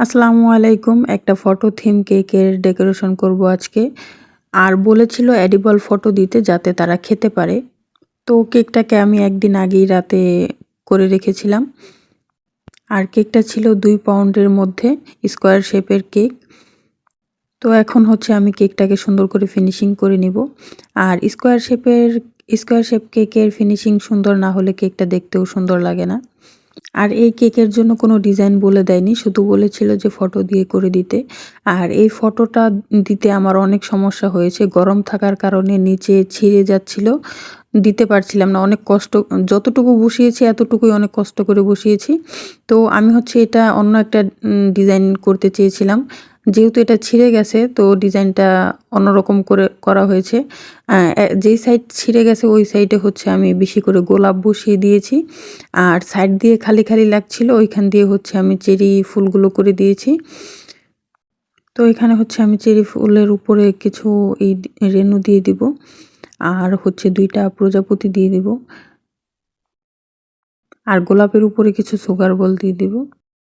আসসালামু আলাইকুম, একটা ফটো থিম কেকের ডেকোরেশন করব আজকে। আর বলেছিল এডিবল ফটো দিতে যাতে তারা খেতে পারে। তো কেকটাকে আমি একদিন আগেই রাতে করে রেখেছিলাম। আর কেকটা ছিল দুই পাউন্ডের মধ্যে স্কোয়ার শেপের কেক তো এখন হচ্ছে আমি কেকটাকে সুন্দর করে ফিনিশিং করে নিব। আর স্কোয়ার শেপের স্কোয়ার শেপ কেকের ফিনিশিং সুন্দর না হলে কেকটা দেখতেও সুন্দর লাগে না। আর এই কেকের জন্য কোনো ডিজাইন বলে দেয়নি, শুধু বলেছিল যে ফটো দিয়ে করে দিতে। আর এই ফটোটা দিতে আমার অনেক সমস্যা হয়েছে, গরম থাকার কারণে নিচে ছিঁড়ে যাচ্ছিল। দিতে পারছিলাম না। অনেক কষ্ট, যতটুকু বসিয়েছি এতটুকুই অনেক কষ্ট করে বসিয়েছি। তো আমি হচ্ছে এটা অন্য একটা ডিজাইন করতে চেয়েছিলাম। যেহেতু এটা ছিঁড়ে গেছে, তো ডিজাইনটা অন্যরকম করে করা হয়েছে। যেই সাইড ছিঁড়ে গেছে, ওই সাইডে হচ্ছে আমি বেশি করে গোলাপ বসিয়ে দিয়েছি। আর সাইড দিয়ে খালি খালি লাগছিল, ওইখান দিয়ে হচ্ছে আমি চেরি ফুলগুলো করে দিয়েছি। তো এখানে হচ্ছে আমি চেরি ফুলের উপরে কিছু এই রেনু দিয়ে দিব। আর হচ্ছে দুইটা প্রজাপতি দিয়ে দিব। আর গোলাপের উপরে কিছু সুগার বল দিয়ে দিব।